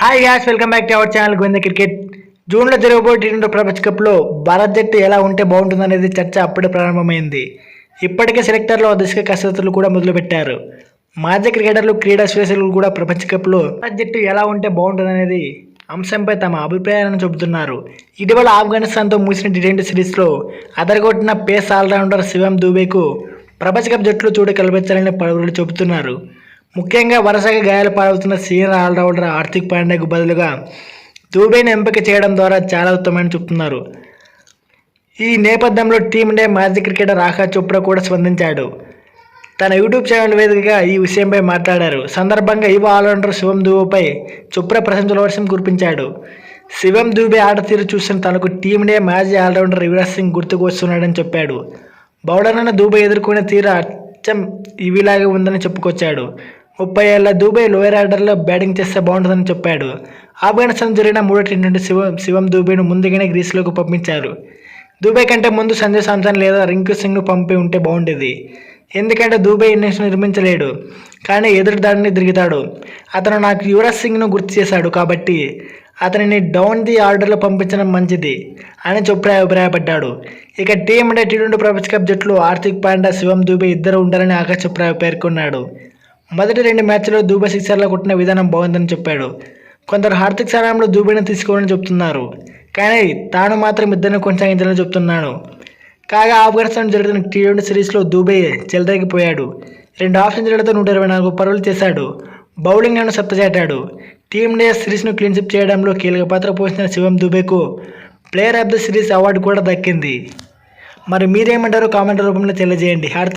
Hi guys welcome back to our channel Govinda cricket జూన్లో జరగబోయే tea twenty ప్రపంచ కప్లో భారత్ జట్టు ఎలా ఉంటే బాగుంటుందనేది చర్చ అప్పుడే ప్రారంభమైంది. ఇప్పటికే సెలెక్టర్లు దిశగా కసరత్తులు కూడా మొదలుపెట్టారు. మాజీ క్రికెటర్లు క్రీడా విశ్లేషకులు కూడా ప్రపంచ కప్లో భారత్ జట్టు ఎలా ఉంటే బాగుంటుందనేది అంశంపై తమ అభిప్రాయాలను చెబుతున్నారు. ఇటీవల ఆఫ్ఘనిస్తాన్తో ముగిసిన టీ ట్వంటీ సిరీస్లో అదరగొట్టిన పేస్ ఆల్రౌండర్ శివం దూబేకు ప్రపంచ కప్ జట్లు చూడ కల్పించాలని పలువురు చెబుతున్నారు. ముఖ్యంగా వరుసగా గాయాలు పాలవుతున్న సీనియర్ ఆల్రౌండర్ హార్దిక్ పాండ్యాకు బదులుగా దూబేని ఎంపిక చేయడం ద్వారా చాలా ఉత్తమని చెప్తున్నారు. ఈ నేపథ్యంలో టీమిండియా మాజీ క్రికెటర్ ఆకాష్ చోప్రా కూడా స్పందించాడు. తన యూట్యూబ్ ఛానల్ వేదికగా ఈ విషయంపై మాట్లాడారు. సందర్భంగా యువ ఆల్రౌండర్ శివం దూబేపై చోప్రా ప్రశంసల వర్షం కురిపించాడు. శివం దూబే ఆట తీరు చూసిన తనకు టీమిండియా మాజీ ఆల్రౌండర్ యువరాజ్ సింగ్ గుర్తుకు వస్తున్నాడని చెప్పాడు. బౌలర్లను దూబే ఎదుర్కొనే తీరు అచ్చం ఇవిలాగే ఉందని చెప్పుకొచ్చాడు. ముప్పై ఏళ్ళ దూబే లోయర్ ఆర్డర్లో బ్యాటింగ్ చేస్తే బాగుంటుందని చెప్పాడు. ఆఫ్ఘనిస్తాన్ జరిగిన మూడో టీ ట్వంటీ శివం శివం దూబేను ముందుగానే గ్రీస్లోకి పంపించారు. దూబే కంటే ముందు సంజయ్ సామ్సన్ లేదా రింకు సింగ్ను పంపి ఉంటే బాగుండేది. ఎందుకంటే దూబే ఇన్నింగ్స్ నిర్మించలేడు కానీ ఎదురు దాడిని దిగుతాడు అతను నాకు యువరాజ్ సింగ్ను గుర్తు చేశాడు కాబట్టి అతనిని డౌన్ ది ఆర్డర్లో పంపించడం మంచిది అని చొప్రా అభిప్రాయపడ్డాడు. ఇక టీమిండియా టీ ట్వంటీ ప్రపంచ కప్ జట్లు ఆర్థిక్ పాండ్యా శివం దూబే ఇద్దరు ఉండాలని ఆకాశ్ చొప్రా పేర్కొన్నాడు. మొదటి రెండు మ్యాచ్లో దూబే సిక్సర్లో కొట్టిన విధానం బాగుందని చెప్పాడు. కొందరు హార్దిక్ స్థానంలో దూబేని తీసుకోవాలని చెప్తున్నారు. కానీ తాను మాత్రం ఇద్దరిని కొనసాగించాలని చెప్తున్నాను కాగా ఆఫ్ఘనిస్తాన్ జరుగుతున్న టీ ట్వంటీ సిరీస్లో దూబే చెలరేగిపోయాడు. రెండు హాఫ్ సెంచరీలతో నూట ఇరవై నాలుగు పరుగులు చేశాడు. బౌలింగ్లను సత్తచాటాడు. టీమిండియా సిరీస్ను క్లీన్షిప్ చేయడంలో కీలక పాత్ర పోషించిన Shivam దుబేకు player of the series award కూడా దక్కింది. మరి మీరేమంటారో కామెంట్ రూపంలో తెలియజేయండి.